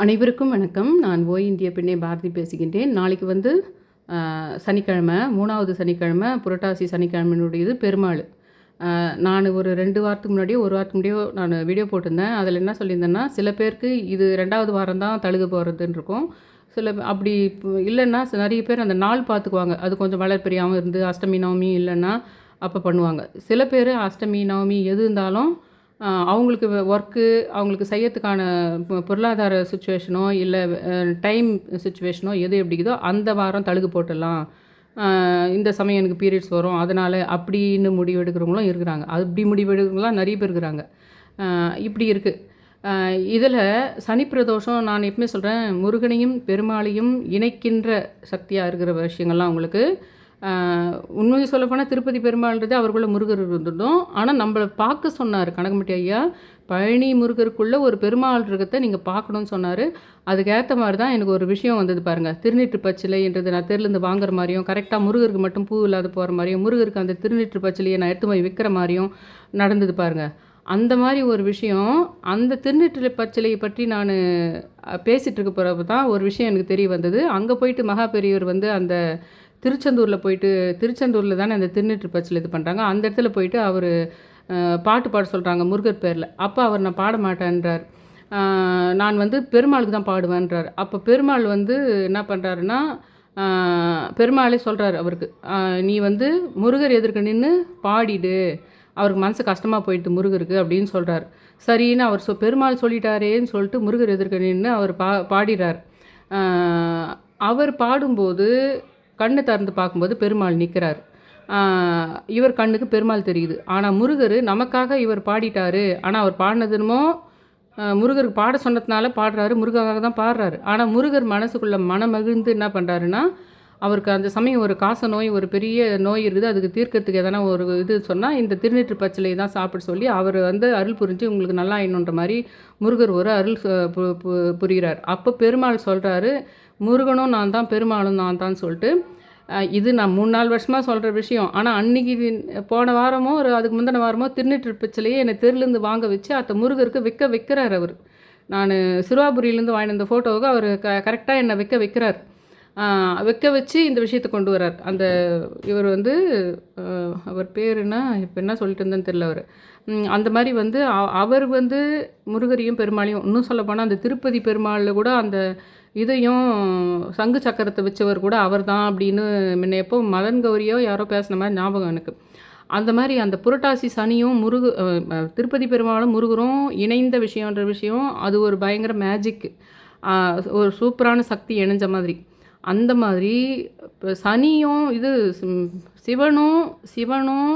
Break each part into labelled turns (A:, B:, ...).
A: அனைவருக்கும் வணக்கம். நான் ஓய் இந்திய பெண்ணே பாரதி பேசுகின்றேன். நாளைக்கு வந்து சனிக்கிழமை மூணாவது சனிக்கிழமை புரட்டாசி சனிக்கிழமையினுடையது பெருமாள். நான் ஒரு ரெண்டு வாரத்துக்கு முன்னாடியோ ஒரு வாரத்துக்கு முன்னாடியோ நான் வீடியோ போட்டிருந்தேன். அதில் என்ன சொல்லியிருந்தேன்னா சில பேருக்கு இது ரெண்டாவது வாரம் தான் தழுக போகிறதுன்னு இருக்கும். சில அப்படி இப்போ இல்லைன்னா நிறைய பேர் அந்த நாள் பார்த்துக்குவாங்க. அது கொஞ்சம் வளர்ப்பெரியாகவும் இருந்து அஷ்டமி நவமி இல்லைன்னா அப்போ பண்ணுவாங்க. சில பேர் அஷ்டமி நவமி எது இருந்தாலும் அவங்களுக்கு ஒர்க்கு அவங்களுக்கு செய்யறதுக்கான பொருளாதார சுச்சுவேஷனோ இல்லை டைம் சுச்சுவேஷனோ எது எப்படிக்குதோ அந்த வாரம் தழுகு போட்டுடலாம். இந்த சமயம் எனக்கு பீரியட்ஸ் வரும் அதனால் அப்படின்னு முடிவு எடுக்கிறவங்களும் இருக்கிறாங்க. அப்படி முடிவு எடுக்கிறவங்களாம் நிறைய பேர் இருக்கிறாங்க. இப்படி இருக்குது இதில் சனி பிரதோஷம் நான் எப்பவுமே சொல்கிறேன் முருகனையும் பெருமாளையும் இணைக்கின்ற சக்தியாக இருக்கிற விஷயங்கள்லாம் உங்களுக்கு உண்மையை சொல்லப்போனால் திருப்பதி பெருமாள்ன்றது அவருக்குள்ளே முருகர் இருந்ததும். ஆனால் நம்மளை பார்க்க சொன்னார் கனகம்பட்டி ஐயா. பழனி முருகருக்குள்ளே ஒரு பெருமாள் இருக்கிறத நீங்கள் பார்க்கணும்னு சொன்னார். அதுக்கேற்ற மாதிரி தான் எனக்கு ஒரு விஷயம் வந்தது பாருங்கள் திருநீற்று பச்சிலைன்றது நான் தெருலேருந்து வாங்குற மாதிரியும் கரெக்டாக முருகருக்கு மட்டும் பூ இல்லாத போகிற மாதிரியும் முருகருக்கு அந்த திருநீற்று பச்சிலையை நான் எடுத்து போய் விற்கிற மாதிரியும் நடந்தது பாருங்கள் அந்த மாதிரி ஒரு விஷயம் அந்த திருநெற்றிலை பச்சிலையை பற்றி நான் பேசிகிட்டு இருக்க போகிறப்ப தான் ஒரு விஷயம் எனக்கு தெரிய வந்தது. அங்கே போயிட்டு மகா பெரியவர் வந்து அந்த திருச்செந்தூரில் போயிட்டு திருச்செந்தூரில் தானே அந்த திருநெற்று பச்சிலை இது பண்ணுறாங்க அந்த இடத்துல போயிட்டு அவர் பாட்டு பாட சொல்கிறாங்க முருகர் பேரில். அப்போ அவர் நான் பாட மாட்டேன்றார். நான் வந்து பெருமாளுக்கு தான் பாடுவேன்றார். அப்போ பெருமாள் வந்து என்ன பண்ணுறாருன்னா பெருமாளே சொல்கிறார் அவருக்கு நீ வந்து முருகர் எதிர்க்க நின்று பாடிடு. அவருக்கு மனசு கஷ்டமாக போயிட்டு முருகருக்கு அப்படின்னு சொல்கிறார் சரின்னு அவர் சொ பெருமாள் சொல்லிட்டாரேன்னு சொல்லிட்டு முருகர் எதிர்க்க நின்று அவர் பா பாடிறார். அவர் பாடும்போது கண்ணை திறந்து பார்க்கும்போது பெருமாள் நிற்கிறார் இவர் கண்ணுக்கு பெருமாள் தெரியுது. ஆனால் முருகர் நமக்காக இவர் பாடிட்டார். ஆனால் அவர் பாடினதுமோ முருகருக்கு பாட சொன்னதுனால பாடுறாரு முருகாக தான் பாடுறாரு. ஆனால் முருகர் மனசுக்குள்ளே மனமகிழ்ந்து என்ன பண்ணுறாருன்னா அவருக்கு அந்த சமயம் ஒரு காச நோய் ஒரு பெரிய நோய் இருக்குது. அதுக்கு தீர்க்கறதுக்கு எதனா ஒரு இது சொன்னால் இந்த திருநீற்று பச்சிலை தான் சாப்பிட சொல்லி அவர் வந்து அருள் புரிஞ்சு உங்களுக்கு நல்லா ஆயிடணுன்ற மாதிரி முருகர் ஒரு அருள் ச- பு- பு- புரிகிறார். அப்போ பெருமாள் சொல்கிறாரு முருகனும் நான் தான் பெருமாளும் நான் தான் சொல்லிட்டு இது நான் மூணு நாலு வருஷமாக சொல்கிற விஷயம். ஆனால் அன்னைக்கு போன வாரமோ ஒரு அதுக்கு முந்தின வாரமோ திருநீற்று என்னை தெருலேருந்து வாங்க வச்சு அத்தை முருகருக்கு விற்க வைக்கிறார் அவர். நான் சிறுவாபுரியிலேருந்து வாங்கின அந்த ஃபோட்டோவுக்கு அவர் க கரெக்டாக என்னை விற்க வைக்கிறார். வைக்க வச்சு இந்த விஷயத்தை கொண்டு வரார் அந்த இவர் வந்து அவர் பேர் என்ன இப்போ என்ன சொல்லிட்டு இருந்தேன்னு தெரியல அவர். அந்த மாதிரி வந்து அவர் வந்து முருகரையும் பெருமாளையும் இன்னும் சொல்ல போனால் அந்த திருப்பதி பெருமாளில் கூட அந்த இதையும் சங்கு சக்கரத்தை வச்சவர் கூட அவர் தான் அப்படின்னு முன்னையப்போ மதன் கௌரியோ யாரோ பேசின மாதிரி ஞாபகம் எனக்கு. அந்த மாதிரி அந்த புரட்டாசி சனியும் முருகு திருப்பதி பெருமாளும் முருகரும் இணைந்த விஷயன்ற விஷயம் அது ஒரு பயங்கர மேஜிக் ஒரு சூப்பரான சக்தி இணைஞ்ச மாதிரி. அந்த மாதிரி இப்போ சனியும் இது சிவனும் சிவனும்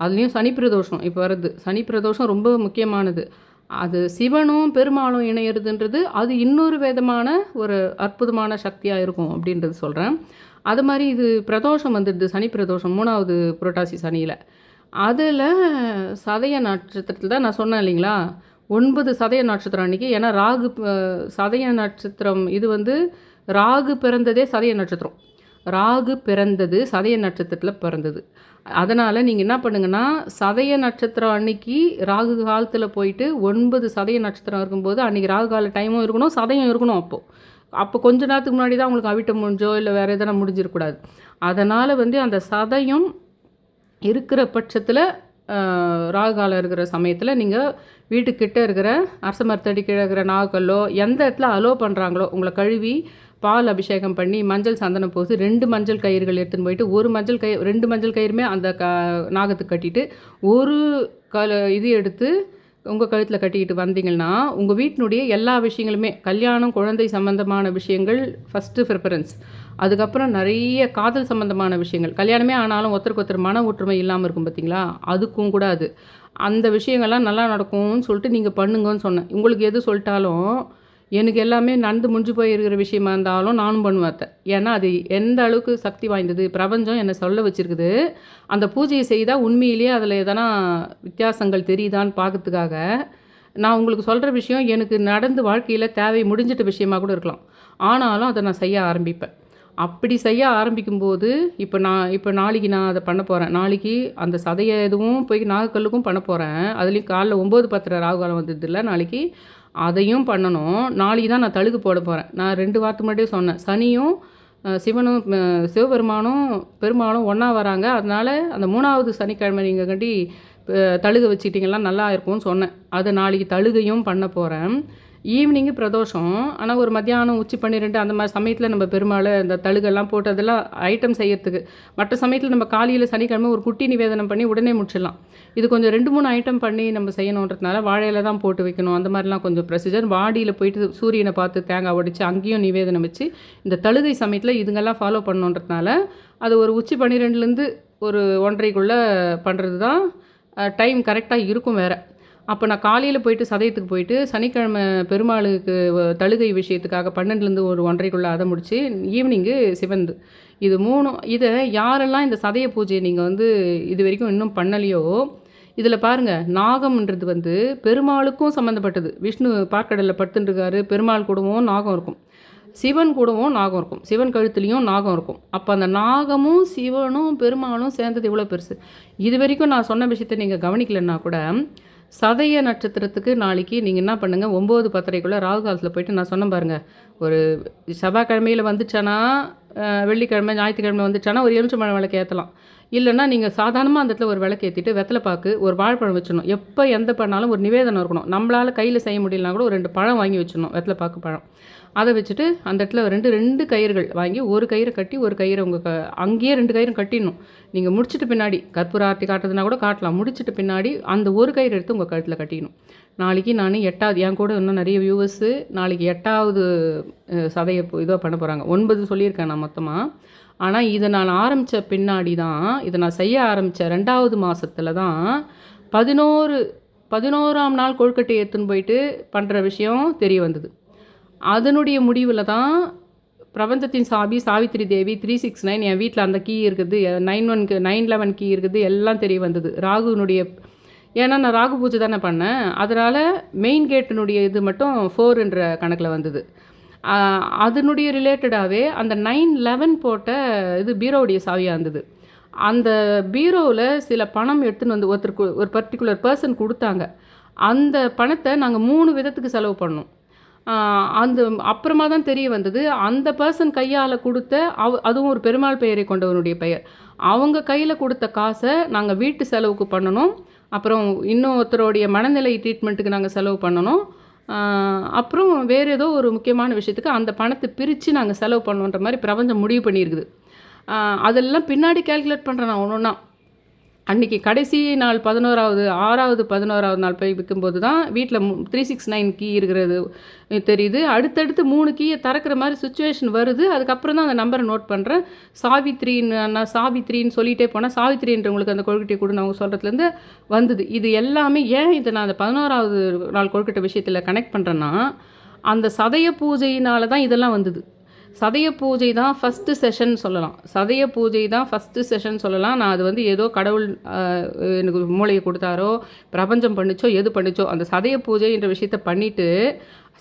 A: அதுலேயும் சனி பிரதோஷம் இப்போ வருது சனி பிரதோஷம் ரொம்ப முக்கியமானது. அது சிவனும் பெருமாளும் இணையிறதுன்றது அது இன்னொரு விதமான ஒரு அற்புதமான சக்தியாக இருக்கும் அப்படின்றது சொல்கிறேன் அது மாதிரி இது பிரதோஷம் வந்துடுது சனி பிரதோஷம் மூணாவது புரட்டாசி சனியில். அதில் சதய நட்சத்திரத்தில் தான் நான் சொன்னேன் இல்லைங்களா? ஒன்பது சதய நட்சத்திரம் அன்றைக்கி ஏன்னா ராகு சதய நட்சத்திரம் இது வந்து ராகு பிறந்ததே சதய நட்சத்திரம். ராகு பிறந்தது சதய நட்சத்திரத்தில் பிறந்தது. அதனால் நீங்கள் என்ன பண்ணுங்கன்னா சதய நட்சத்திரம் அன்னைக்கு ராகு காலத்தில் போயிட்டு ஒன்பது சதய நட்சத்திரம் இருக்கும்போது அன்றைக்கி ராகு கால டைமும் இருக்கணும் சதயம் இருக்கணும் அப்போது அப்போ கொஞ்ச நேரத்துக்கு முன்னாடி தான் உங்களுக்கு அவிட்ட முடிஞ்சோ இல்லை வேறு எதனா முடிஞ்சிடக்கூடாது அதனால் வந்து அந்த சதயம் இருக்கிற பட்சத்தில் ராகு காலம் இருக்கிற சமயத்தில் நீங்கள் வீட்டுக்கிட்ட இருக்கிற அரச மரத்தடி கீழே இருக்கிற நாகக்கல்லோ எந்த இடத்துல அலோ பண்ணுறாங்களோ உங்களை கழுவி பால் அபிஷேகம் பண்ணி மஞ்சள் சந்தனம் போட்டு ரெண்டு மஞ்சள் கயிறுகள் எடுத்துன்னு போயிட்டு ஒரு மஞ்சள் கயிறு ரெண்டு மஞ்சள் கயிறுமே அந்த க நாகத்துக்கு கட்டிட்டு ஒரு கல இது எடுத்து உங்கள் கழுத்தில் கட்டிக்கிட்டு வந்தீங்கன்னா உங்கள் வீட்டினுடைய எல்லா விஷயங்களுமே கல்யாணம் குழந்தை சம்பந்தமான விஷயங்கள் ஃபஸ்ட்டு ப்ரிஃபரன்ஸ் அதுக்கப்புறம் நிறைய காதல் சம்பந்தமான விஷயங்கள். கல்யாணமே ஆனாலும் ஒருத்தருக்கு ஒருத்தர் மன ஒற்றுமை இல்லாமல் இருக்கும் பார்த்தீங்களா அதுக்கும் கூட அது. அந்த விஷயங்கள்லாம் நல்லா நடக்கும்னு சொல்லிட்டு நீங்கள் பண்ணுங்கன்னு சொன்னேன். உங்களுக்கு எது சொல்லிட்டாலும் எனக்கு எல்லாமே நடந்து முடிஞ்சு போயிருக்கிற விஷயமா இருந்தாலும் நானும் பண்ணுவேன் அதை ஏன்னா அது எந்த அளவுக்கு சக்தி வாய்ந்தது? பிரபஞ்சம் என்னை சொல்ல வச்சுருக்குது. அந்த பூஜையை செய்தால் உண்மையிலேயே அதில் எதனா வித்தியாசங்கள் தெரியுதான்னு பார்க்கறதுக்காக நான் உங்களுக்கு சொல்கிற விஷயம் எனக்கு நடந்து வாழ்க்கையில் தேவை முடிஞ்சிட்ட விஷயமா கூட இருக்கலாம். ஆனாலும் அதை நான் செய்ய ஆரம்பிப்பேன். அப்படி செய்ய ஆரம்பிக்கும்போது இப்போ நான் இப்போ நாளைக்கு நான் அதை பண்ண போகிறேன் நாளைக்கு அந்த சதைய எதுவும் போய் நாகக்கல்லுக்கும் பண்ண போகிறேன் அதுலேயும் காலைல ஒம்பது பத்தரை ராகுகாலம் வந்ததில்ல. நாளைக்கு அதையும் பண்ணணும். நாளைக்கு தான் நான் தழுகு போட போகிறேன் நான் ரெண்டு வாரத்துக்கு முன்னாடியே சொன்னேன். சனியும் சிவனும் சிவபெருமானும் பெருமாளும் ஒன்றா வராங்க. அதனால் அந்த மூணாவது சனிக்கிழமை நீங்கள் கண்டி அஹ், தழுக வச்சுக்கிட்டிங்கன்னா நல்லா இருக்கும்னு சொன்னேன். அது நாளைக்கு தழுகையும் பண்ண போகிறேன் ஈவினிங்கு பிரதோஷம். ஆனால் ஒரு மத்தியானம் உச்சி பன்னிரெண்டு அந்த மாதிரி சமயத்தில் நம்ம பெருமாள் இந்த தழுகெல்லாம் போட்டு அதெல்லாம் ஐட்டம் செய்யறதுக்கு. மற்ற சமயத்தில் நம்ம காலையில் சனிக்கிழமை ஒரு குட்டி நிவேதனம் பண்ணி உடனே முடிச்சிடலாம். இது கொஞ்சம் ரெண்டு மூணு ஐட்டம் பண்ணி நம்ம செய்யணுன்றதுனால வாழையில தான் போட்டு வைக்கணும். அந்த மாதிரிலாம் கொஞ்சம் ப்ரொசீஜர் வாடியில் போயிட்டு சூரியனை பார்த்து தேங்காய் உடைச்சி அங்கேயும் நிவேதனம் வச்சு இந்த தழுகை சமயத்தில் இதுங்கெல்லாம் ஃபாலோ பண்ணுன்றதுனால அது ஒரு உச்சி பன்னிரெண்டுலேருந்து ஒரு ஒன்றரைக்குள்ளே பண்ணுறது தான் டைம் கரெக்டாக இருக்கும் வேறு. அப்போ நான் காலையில் போயிட்டு சதயத்துக்கு போயிட்டு சனிக்கிழமை பெருமாளுக்கு தழுகை விஷயத்துக்காக பன்னெண்டுலேருந்து ஒரு ஒன்றரைக்குள்ளே அதை முடித்து ஈவினிங்கு சிவந்து. இது மூணும் இதை யாரெல்லாம் இந்த சதய பூஜையை நீங்கள் வந்து இது வரைக்கும் இன்னும் பண்ணலையோ இதில் பாருங்கள் நாகம்ன்றது வந்து பெருமாளுக்கும் சம்மந்தப்பட்டது விஷ்ணு பார்க்கடலில் படுத்துட்டுருக்காரு பெருமாள் கூடவும் நாகம் இருக்கும். சிவன் கூடவும் நாகம் இருக்கும். சிவன் கழுத்துலேயும் நாகம் இருக்கும். அப்போ அந்த நாகமும் சிவனும் பெருமாளும் சேர்ந்தது இவ்வளோ பெருசு? இது வரைக்கும் நான் சொன்ன விஷயத்தை நீங்கள் கவனிக்கலைன்னா கூட சதய நட்சத்திரத்துக்கு நாளைக்கு நீங்கள் என்ன பண்ணுங்கள் ஒம்பது பத்தரைக்குள்ளே ராகு காலத்தில் போயிட்டு நான் சொன்னேன் பாருங்கள் ஒரு செவ்வாய்க்கிழமையில் வந்துச்சானா வெள்ளிக்கிழமை ஞாயிற்றுக்கிழமை வந்துச்சானா ஒரு எலுமிச்சம்பழம் விளக்கு ஏற்றலாம் இல்லைன்னா நீங்கள் சாதாரணமாக அந்த இடத்துல ஒரு விளக்கு ஏற்றிட்டு வெத்தலை பாக்கு ஒரு வாழைப்பழம் வச்சிடணும். எப்போ எந்த பண்ணாலும் ஒரு நிவேதனம் இருக்கணும். நம்மளால் கையில் செய்ய முடியலனா கூட ஒரு ரெண்டு பழம் வாங்கி வச்சிடணும். வெத்தலை பாக்கு பழம். அதை வச்சுட்டு அந்த இடத்துல ரெண்டு ரெண்டு கயிறுகள் வாங்கி ஒரு கயிறை கட்டி ஒரு கயிறை உங்கள் க அங்கேயே ரெண்டு கயிறும் கட்டிடணும். நீங்கள் முடிச்சுட்டு பின்னாடி கற்பூர ஆர்த்தி காட்டுறதுனா கூட காட்டலாம். முடிச்சுட்டு பின்னாடி அந்த ஒரு கயிறு எடுத்து உங்கள் கழுத்தில் கட்டிடணும். நாளைக்கு நான் எட்டாவது என் கூட இன்னும் நிறைய வியூவர்ஸு நாளைக்கு எட்டாவது சதையை இதாக பண்ண போகிறாங்க ஒன்பது சொல்லியிருக்கேன் நான் மொத்தமாக ஆனால் இதை நான் ஆரம்பித்த பின்னாடி தான் இதை நான் செய்ய ஆரம்பித்த ரெண்டாவது மாதத்தில் தான் பதினோரு பதினோராம் நாள் கொழுக்கட்டை எடுத்துன்னு போயிட்டு பண்ணுற விஷயம் தெரிய வந்தது. அதனுடைய முடிவில் தான் பிரபஞ்சத்தின் சாவி Savithri Devi three six nine என் வீட்டில் அந்த கீ இருக்குது. நைன் ஒன்க்கு நைன் லெவன் கீ இருக்குது. எல்லாம் தெரிய வந்தது. ராகுனுடைய ஏன்னா நான் ராகு பூஜை தானே பண்ணேன். அதனால் மெயின் கேட்டினுடைய இது மட்டும் ஃபோர்ன்ற கணக்கில் வந்தது. அதனுடைய ரிலேட்டடாகவே அந்த நைன் லெவன் போட்ட இது பீரோவுடைய சாவியாக இருந்தது. அந்த பீரோவில் சில பணம் எடுத்துன்னு வந்து ஒருத்தருக்கு ஒரு பர்டிகுலர் பர்சன் கொடுத்தாங்க. அந்த பணத்தை நாங்கள் மூணு விதத்துக்கு செலவு பண்ணோம். அந்த அப்புறமா தான் தெரிய வந்தது. அந்த பர்சன் கையால் கொடுத்த அவ அதுவும் ஒரு பெருமாள் பெயரை கொண்டவனுடைய பெயர். அவங்க கையில் கொடுத்த காசை நாங்கள் வீட்டு செலவுக்கு பண்ணணும். அப்புறம் இன்னும் ஒருத்தருடைய மனநிலை ட்ரீட்மெண்ட்டுக்கு நாங்கள் செலவு பண்ணணும். அப்புறம் வேறு ஏதோ ஒரு முக்கியமான விஷயத்துக்கு அந்த பணத்தை பிரித்து நாங்கள் செலவு பண்ணணுன்ற மாதிரி பிரபஞ்சம் முடிவு பண்ணியிருக்குது. அதெல்லாம் பின்னாடி கால்குலேட் பண்ணுறேன் நான் ஒன்று ஒன்றா அன்றைக்கி கடைசி நாள் பதினோராவது ஆறாவது பதினோராவது நாள் போய் விற்கும்போது தான் வீட்டில் த்ரீ சிக்ஸ் நைன் கீ இருக்கிறது தெரியுது. அடுத்தடுத்து மூணு கீயை திறக்கிற மாதிரி சுச்சுவேஷன் வருது. அதுக்கப்புறம் தான் அந்த நம்பரை நோட் பண்ணுறேன் சாவித்ரின்னு நான் சாவித்ரின்னு சொல்லிகிட்டே போனால் சாவித்ரின்றவங்களுக்கு அந்த கொழுக்கட்டை கொடுன்னு அவங்க சொல்கிறதுலேருந்து வந்தது. இது எல்லாமே ஏன் இதை நான் அந்த பதினோராவது நாள் கொழுக்கட்டை விஷயத்தில் கனெக்ட் பண்ணுறேன்னா அந்த சதய பூஜையினால தான் இதெல்லாம் வந்தது. சதய பூஜை தான் ஃபஸ்ட்டு செஷன் சொல்லலாம். சதய பூஜை தான் ஃபஸ்ட்டு செஷன் சொல்லலாம். நான் அது வந்து ஏதோ கடவுள் எனக்கு மூளையை கொடுத்தாரோ பிரபஞ்சம் பண்ணிச்சோ எது பண்ணிச்சோ அந்த சதய பூஜை என்ற விஷயத்த பண்ணிவிட்டு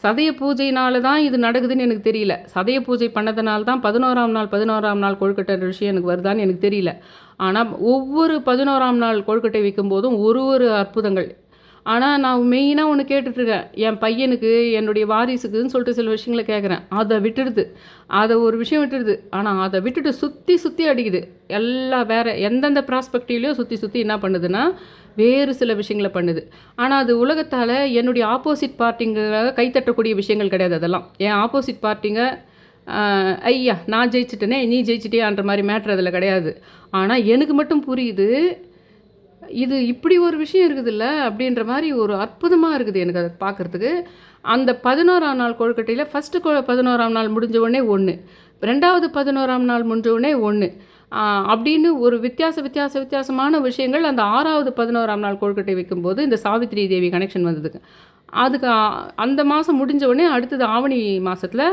A: சதய பூஜையினால தான் இது நடக்குதுன்னு எனக்கு தெரியல. சதய பூஜை பண்ணதுனால தான் பதினோராம் நாள் பதினோராம் நாள் கொழுக்கட்டைன்ற விஷயம் எனக்கு வருதான்னு எனக்கு தெரியல. ஆனால் ஒவ்வொரு பதினோராம் நாள் கொழுக்கட்டை வைக்கும்போதும் ஒரு ஒரு அற்புதங்கள். ஆனால் நான் மெயினாக ஒன்று கேட்டுட்ருக்கேன். என் பையனுக்கு என்னுடைய வாரிசுக்குன்னு சொல்லிட்டு சில விஷயங்களை கேட்குறேன் அதை விட்டுடுது. அதை ஒரு விஷயம் விட்டுடுது. ஆனால் அதை விட்டுட்டு சுற்றி சுற்றி அடிக்குது. எல்லா வேறு எந்தெந்த ப்ராஸ்பெக்டிவ்லையும் சுற்றி சுற்றி என்ன பண்ணுதுன்னா வேறு சில விஷயங்களை பண்ணுது. ஆனால் அது உலகத்தால் என்னுடைய ஆப்போசிட் பார்ட்டிங்க கைத்தட்டக்கூடிய விஷயங்கள் கிடையாது அதெல்லாம். என் ஆப்போசிட் பார்ட்டிங்க ஐயா நான் ஜெயிச்சிட்டேனே நீ ஜெயிச்சிட்டியான்ற மாதிரி மேட்ரு அதில் கிடையாது. ஆனால் எனக்கு மட்டும் புரியுது இது இப்படி ஒரு விஷயம் இருக்குதுல்ல அப்படின்ற மாதிரி ஒரு அற்புதமாக இருக்குது எனக்கு அதை பார்க்குறதுக்கு. அந்த பதினோராம் நாள் கொழுக்கட்டையில் ஃபஸ்ட்டு கொ பதினோராம் நாள் முடிஞ்ச உடனே ஒன்று ரெண்டாவது பதினோராம் நாள் முடிஞ்ச உடனே ஒன்று அப்படின்னு ஒரு வித்தியாச வித்தியாச வித்தியாசமான விஷயங்கள் அந்த ஆறாவது பதினோராம் நாள் கொழுக்கட்டை வைக்கும்போது இந்த சாவித்ரி தேவி கனெக்ஷன் வந்ததுக்கு. அதுக்கு அந்த மாதம் முடிஞ்ச உடனே அடுத்தது ஆவணி மாதத்தில்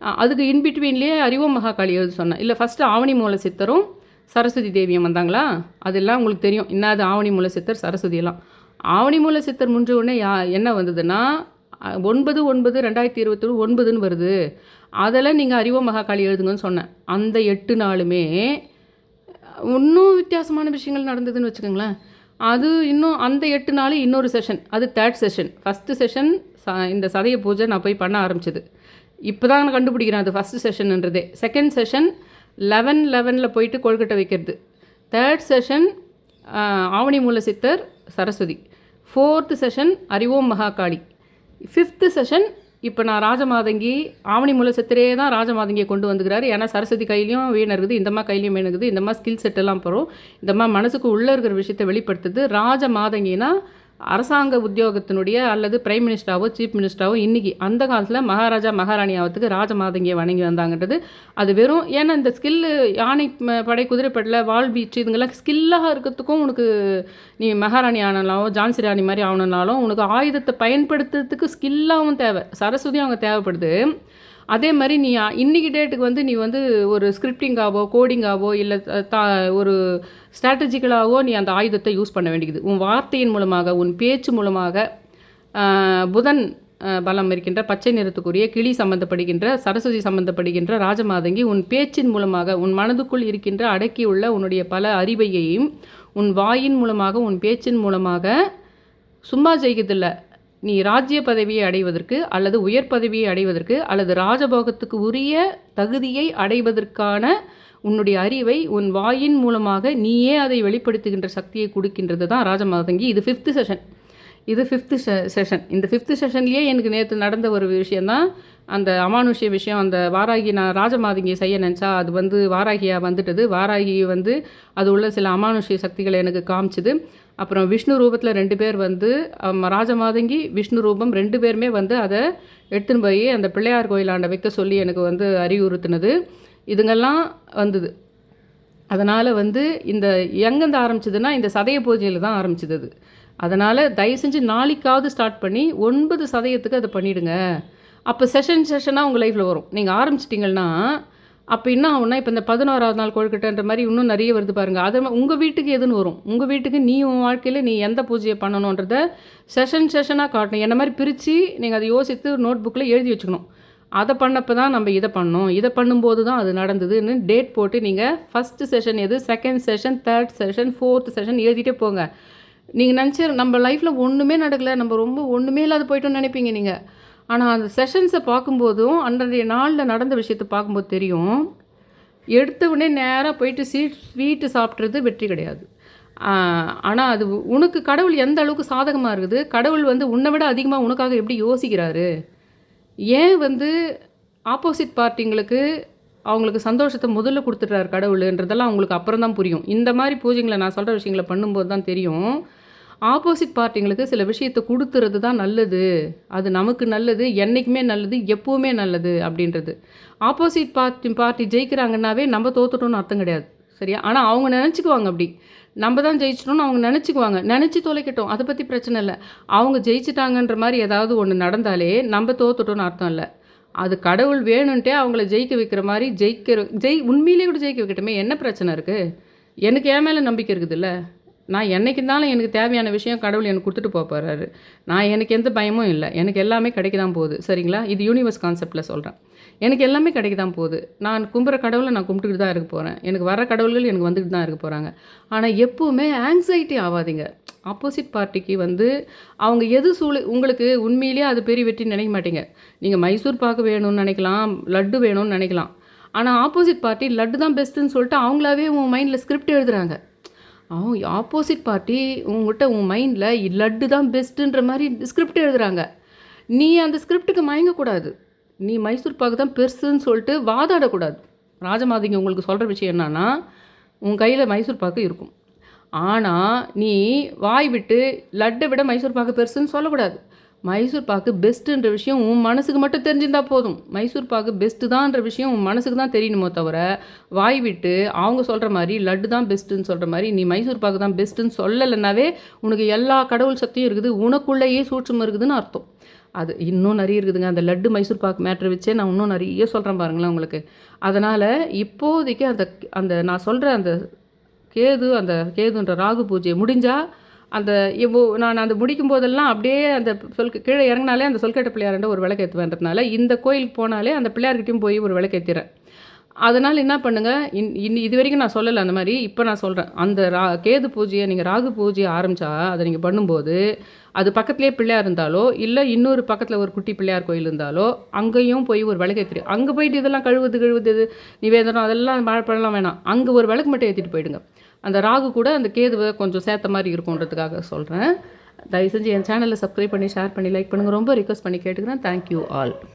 A: அதுக்கு இன்பிட்வீன்லேயே அறிவோம் மகாகாளி எழுத சொன்னேன். இல்லை ஃபஸ்ட்டு ஆவணி மூல சித்தரும் சரஸ்வதி தேவியம் வந்தாங்களா? அதெல்லாம் உங்களுக்கு தெரியும். இன்னாது ஆவணி மூல சித்தர் சரஸ்வதி எல்லாம் ஆவணி மூல சித்தர் முன்ற உடனே யா என்ன வந்ததுன்னா ஒன்பது ஒன்பது ரெண்டாயிரத்தி இருபத்தி ஒன்பதுன்னு வருது. அதில் நீங்கள் அறிவோ மகாகாளி எழுதுங்கன்னு சொன்னேன். அந்த எட்டு நாளுமே இன்னும் வித்தியாசமான விஷயங்கள் நடந்ததுன்னு வச்சுக்கோங்களேன். அது இன்னும் அந்த எட்டு நாள் இன்னொரு செஷன் அது தேர்ட் செஷன் ஃபஸ்ட்டு செஷன் ச இந்த சதய பூஜை நான் போய் பண்ண ஆரம்பிச்சது. இப்போ தான் நான் கண்டுபிடிக்கிறேன் அது ஃபஸ்ட்டு செஷன்ன்றதே செகண்ட் செஷன் லெவன் லெவனில் போயிட்டு கொழுக்கட்டை வைக்கிறது. தேர்ட் செஷன் ஆவணி மூல சித்தர் சரஸ்வதி. ஃபோர்த்து செஷன் அறிவோம் மகாகாளி. ஃபிஃப்த்து செஷன் இப்போ நான் ராஜமாதங்கி ஆவணி மூல சித்தரே தான் ராஜமாதங்கியை கொண்டு வந்துக்கிறாரு. ஏன்னா சரஸ்வதி கையிலையும் வீணருக்குது இந்தம்மா கையிலையும் வீணருக்குது இந்தம்மா ஸ்கில் செட்டெல்லாம் போகிறோம் இந்தம்மா மனசுக்கு உள்ளே இருக்கிற விஷயத்தை வெளிப்படுத்துது. ராஜமாதங்கினா அரசாங்க உத்தியோகத்தினுடைய அல்லது பிரைம் மினிஸ்டராவோ சீஃப் மினிஸ்டராவோ இன்றைக்கி அந்த காலத்தில் மகாராஜா மகாராணி ஆகிறதுக்கு ராஜமாதங்கியை வணங்கி வந்தாங்கன்றது அது வெறும் ஏன்னா இந்த ஸ்கில்லு யானை படை குதிரைப்படல வாள் வீச்சு இதுங்கெல்லாம் ஸ்கில்லாக இருக்கிறதுக்கும் உனக்கு நீ மகாராணி ஆனாலும் ஜான்சி ராணி மாதிரி ஆகணுனாலும் உனக்கு ஆயுதத்தை பயன்படுத்துறதுக்கு ஸ்கில்லாகவும் தேவை. சரஸ்வதியும் அவங்க தேவைப்படுது. அதே மாதிரி நீ இன்றைக்கி டேட்டுக்கு வந்து நீ வந்து ஒரு ஸ்கிரிப்டிங்காவோ கோடிங்காவோ இல்லை தா ஒரு ஸ்ட்ராட்டஜிக்கலாகவோ நீ அந்த ஆயுதத்தை யூஸ் பண்ண வேண்டியது. உன் வார்த்தையின் மூலமாக உன் பேச்சு மூலமாக புதன் பலம் இருக்கின்ற பச்சை நிறத்துக்குரிய கிளி சம்பந்தப்படுகின்ற சரஸ்வதி சம்பந்தப்படுகின்ற ராஜமாதங்கி உன் பேச்சின் மூலமாக உன் மனதுக்குள் இருக்கின்ற அடக்கியுள்ள உன்னுடைய பல அறிவையையும் உன் வாயின் மூலமாக உன் பேச்சின் மூலமாக சும்மா செய்கிறதில்லை நீ ராஜ்ய பதவியை அடைவதற்கு அல்லது உயர் பதவியை அடைவதற்கு அல்லது ராஜபோகத்துக்கு உரிய தகுதியை அடைவதற்கான உன்னுடைய அறிவை உன் வாயின் மூலமாக நீயே அதை வெளிப்படுத்துகின்ற சக்தியை கொடுக்கின்றது தான் ராஜமாதங்கி. இது ஃபிஃப்த்து செஷன் இது ஃபிஃப்த்து செஷன் இந்த ஃபிஃப்த்து செஷன்லேயே எனக்கு நேற்று நடந்த ஒரு விஷயந்தான் அந்த அமானுஷ்ய விஷயம் அந்த வாராகி நான் ராஜமாதங்கியை செய்ய நினச்சா அது வந்து வாராகியாக வந்துட்டது. வாராகி வந்து அது உள்ள சில அமானுஷ்ய சக்திகளை எனக்கு காமிச்சுது. அப்புறம் விஷ்ணு ரூபத்தில் ரெண்டு பேர் வந்து ராஜமாதங்கி விஷ்ணு ரூபம் ரெண்டு பேருமே வந்து அதை எடுத்துன்னு போய் அந்த பிள்ளையார் கோயிலாண்ட வைக்க சொல்லி எனக்கு வந்து அறிவுறுத்தினது. இதுங்கெல்லாம் வந்தது. அதனால் வந்து இந்த எங்கேருந்து ஆரம்பிச்சதுன்னா இந்த சதய பூஜையில் தான் ஆரம்பிச்சது. அது அதனால் தயவு செஞ்சு நாளைக்காவது ஸ்டார்ட் பண்ணி ஒன்பது சதயத்துக்கு அதை பண்ணிவிடுங்க அப்போ செஷன் செஷனாக உங்கள் லைஃப்பில் வரும். நீங்கள் ஆரம்பிச்சிட்டிங்கன்னா அப்போ என்ன ஆகும்னா இப்போ இந்த பதினோராவது நாள் கொழுக்கட்டைன்ற மாதிரி இன்னும் நிறைய வருது பாருங்கள் அது உங்கள் வீட்டுக்கு எதுன்னு வரும். உங்கள் வீட்டுக்கு நீ உன் வாழ்க்கையில் நீ எந்த பூஜையை பண்ணணுன்றத செஷன் செஷனாக காட்டணும். என்ன மாதிரி பிரித்து நீங்கள் அதை யோசித்து நோட் புக்கில் எழுதி வச்சுக்கணும். அதை பண்ணப்போ தான் நம்ம இதை பண்ணோம். இதை பண்ணும்போது தான் அது நடந்ததுன்னு டேட் போட்டு நீங்கள் ஃபஸ்ட்டு செஷன் எது second session third session fourth session எழுதிட்டே போங்க. நீங்கள் நினச்சி நம்ம லைஃப்பில் ஒன்றுமே நடக்கலை. நம்ம ரொம்ப ஒன்றுமே இல்லாத போயிட்டோம்னு நினைப்பீங்க நீங்கள் ஆனால் அந்த செஷன்ஸை பார்க்கும்போதும் அன்றைய நாளில் நடந்த விஷயத்தை பார்க்கும்போது தெரியும். எடுத்த உடனே நேராக போயிட்டு சீட் ஸ்வீட்டு சாப்பிட்றது வெற்றி கிடையாது. ஆனால் அது உனக்கு கடவுள் எந்த அளவுக்கு சாதகமாக இருக்குது? கடவுள் வந்து உன்னை விட அதிகமாக உனக்காக எப்படி யோசிக்கிறாரு? ஏன் வந்து ஆப்போசிட் பார்ட்டிங்களுக்கு அவங்களுக்கு சந்தோஷத்தை முதல்ல கொடுத்துட்றாரு கடவுளுன்றதெல்லாம் அவங்களுக்கு அப்புறம் தான் புரியும். இந்த மாதிரி பூஜைங்களை நான் சொல்கிற விஷயங்களை பண்ணும்போது தான் தெரியும். ஆப்போசிட் பார்ட்டிங்களுக்கு சில விஷயத்தை கொடுத்துறது தான் நல்லது. அது நமக்கு நல்லது என்றைக்குமே நல்லது எப்போவுமே நல்லது அப்படின்றது. ஆப்போசிட் பார்ட்டி பார்ட்டி ஜெயிக்கிறாங்கன்னாவே நம்ம தோத்துட்டோம்னு அர்த்தம் கிடையாது. சரியா? ஆனால் அவங்க நினச்சிக்குவாங்க அப்படி. நம்ம தான் ஜெயிச்சிட்டோம்னு அவங்க நினச்சிக்குவாங்க. நினச்சி தொலைக்கட்டும். அதை பற்றி பிரச்சனை இல்லை. அவங்க ஜெயிச்சிட்டாங்கன்ற மாதிரி ஏதாவது ஒன்று நடந்தாலே நம்ம தோத்துட்டோம்னு அர்த்தம் இல்லை. அது கடவுள் வேணும்ன்ட்டே அவங்கள ஜெயிக்க வைக்கிற மாதிரி ஜெயிக்கிற ஜெய் உண்மையிலே கூட ஜெயிக்க வைக்கட்டுமே. என்ன பிரச்சனை இருக்குது எனக்கு என் மேலே நம்பிக்கை இருக்குதுல்ல. நான் என்னைக்கு இருந்தாலும் எனக்கு தேவையான விஷயம் கடவுள் எனக்கு கொடுத்துட்டு போக போகிறாரு நான் எனக்கு எந்த பயமும் இல்லை. எனக்கு எல்லாமே கிடைக்க தான் போகுது. சரிங்களா? இது யூனிவர்ஸ் கான்செப்டில் சொல்கிறேன் எனக்கு எல்லாமே கிடைக்க தான் போகுது. நான் கும்புற கடவுளை நான் கும்பிட்டுக்கிட்டு தான் இருக்க போகிறேன் எனக்கு வர கடவுள்கள் எனக்கு வந்துட்டு தான் இருக்க போகிறாங்க ஆனால் எப்போவுமே ஆங்ஸைட்டி ஆகாதீங்க ஆப்போசிட் பார்ட்டிக்கு வந்து அவங்க எது சூழ் உங்களுக்கு உண்மையிலேயே அது பெரிய வெற்றி நினைக்க மாட்டீங்க. நீங்கள் மைசூர் பாக்கு வேணும்னு நினைக்கலாம் லட்டு வேணும்னு நினைக்கலாம். ஆனால் ஆப்போசிட் பார்ட்டி லட்டு தான் பெஸ்ட்டுன்னு சொல்லிட்டு அவங்களாவே உங்கள் மைண்டில் ஸ்கிரிப்ட் எழுதுறாங்க. அவன் ஆப்போசிட் பார்ட்டி உங்ககிட்ட உன் மைண்டில் லட்டு தான் பெஸ்ட்டுன்ற மாதிரி ஸ்கிரிப்ட் எழுதுறாங்க. நீ அந்த ஸ்கிரிப்டுக்கு மயங்கக்கூடாது. நீ மைசூர் பாக்கு தான் பெருசுன்னு சொல்லிட்டு வாதாடக்கூடாது. ராஜமாதிங்க உங்களுக்கு சொல்கிற விஷயம் என்னன்னா உன் கையில் மைசூர் பாக்கு இருக்கும். ஆனால் நீ வாய் விட்டு லட்டை விட மைசூர் பாக்கு பெருசுன்னு சொல்லக்கூடாது. மைசூர் பாக்கு பெஸ்ட்டுன்ற விஷயம் உன் மனசுக்கு மட்டும் தெரிஞ்சிருந்தா போதும். மைசூர் பாக்கு பெஸ்ட்டு தான்ன்ற விஷயம் உன் மனசுக்கு தான் தெரியணுமோ தவிர வாய் விட்டு அவங்க சொல்கிற மாதிரி லட்டு தான் பெஸ்ட்டுன்னு சொல்கிற மாதிரி நீ மைசூர் பாக்கு தான் பெஸ்ட்டுன்னு சொல்லலைன்னாவே உனக்கு எல்லா கடவுள் சக்தியும் இருக்குது உனக்குள்ளேயே சூட்சம் இருக்குதுன்னு அர்த்தம். அது இன்னும் நிறைய இருக்குதுங்க. அந்த லட்டு மைசூர் பாக்கு மேட்ரு வச்சே நான் இன்னும் நிறைய சொல்கிறேன் பாருங்களேன் உங்களுக்கு. அதனால் இப்போதைக்கு அந்த அந்த நான் சொல்கிற அந்த கேது அந்த கேதுன்ற ராகு பூஜையை முடிஞ்சால் அந்த இப்போ நான் அந்த முடிக்கும் போதெல்லாம் அப்படியே அந்த சொல் கீழே இறங்கினாலே அந்த சொல்கட்ட பிள்ளையார்ன்ற ஒரு விளக்கு ஏற்றுவேன்றதுனால இந்த கோயிலுக்கு போனாலே அந்த பிள்ளையார்கிட்டையும் போய் ஒரு விளக்கு அதனால் என்ன பண்ணுங்கள் இன் இன் இது வரைக்கும் நான் சொல்லலை அந்த மாதிரி இப்போ நான் சொல்கிறேன் அந்த ரா கேது பூஜையை நீங்கள் ராகு பூஜையை ஆரம்பித்தா அதை நீங்கள் பண்ணும்போது அது பக்கத்துலேயே பிள்ளையார் இருந்தாலோ இல்லை இன்னொரு பக்கத்தில் ஒரு குட்டி பிள்ளையார் கோயில் இருந்தாலோ அங்கேயும் போய் ஒரு விளக்கு ஏற்றி அங்கே போயிட்டு இதெல்லாம் கழுவுது கழுவுது நிவேதனம் அதெல்லாம் பண்ணலாம் வேணாம். அங்கே ஒரு விளக்கு மட்டும் ஏற்றிட்டு போயிடுங்க. அந்த ராகு கூட அந்த கேதுவை கொஞ்சம் சேர்த்த மாதிரி இருக்குன்றதுக்காக சொல்கிறேன் தயவு செஞ்சு என் சேனலை சப்ஸ்கிரைப் பண்ணி ஷேர் பண்ணி லைக் பண்ணுங்கள் ரொம்ப ரிக்வஸ்ட் பண்ணி கேட்டுக்கிறேன். Thank you all